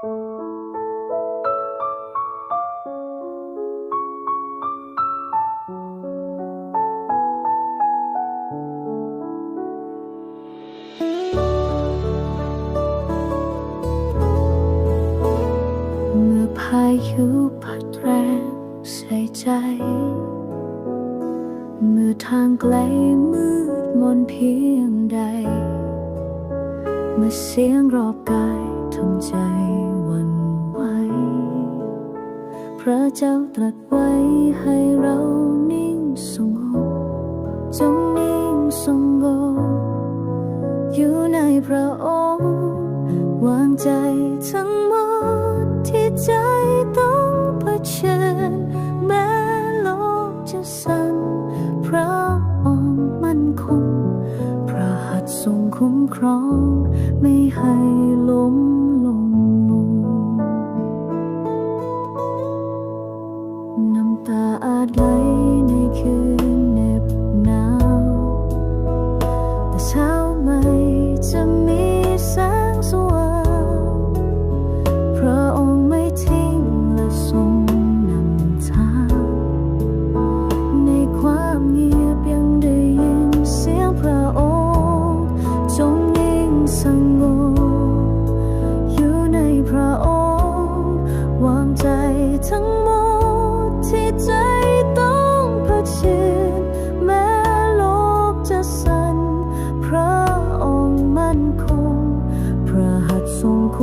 เมื่อพายุพัดแรงใส่ใจเมื่อทางไกลมืดมนเพียงใด เมื่อเสียงรอบกาย พระเจ้าตรัสไว้ให้เรานิ่งสงบจงนิ่งสงบอยู่ในพระองค์ วางใจทั้งหมดที่ใจต้องเผชิญ แม้โลกจะสั่นพระองค์มั่นคงพระหัตถ์ทรงคุ้มครอง ไม่ให้ล้ม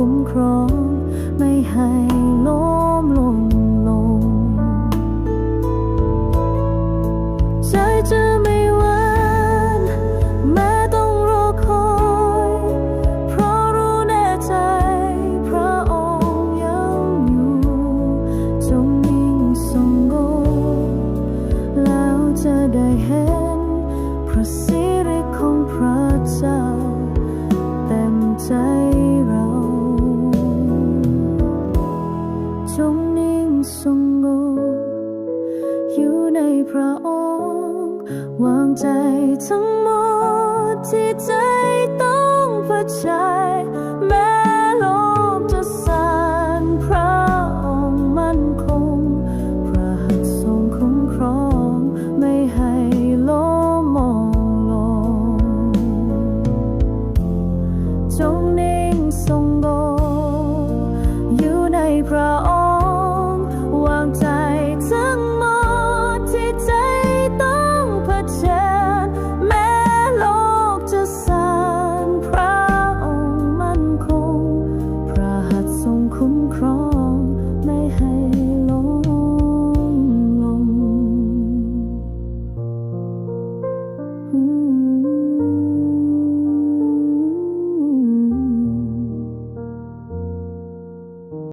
คุ้มครอง ไม่ให้ล้มลงลง ใจจะไม่หวั่นแม้ต้องรอคอย เพราะรู้แน่ใจ พระองค์ยังอยู่จงนิ่งสงบแล้วจะได้เห็น พระสิริของพระเจ้า ในพระองค์ วางใจทั้งหมดที่ใจต้องเผชิยแม้โลกจะสั่นพระองค์มั่นคง พระหัตถ์ทรงคุ้มครองไม่ให้ล้มมองลงจงนิ่งทรงโบอยู่ในพระองค์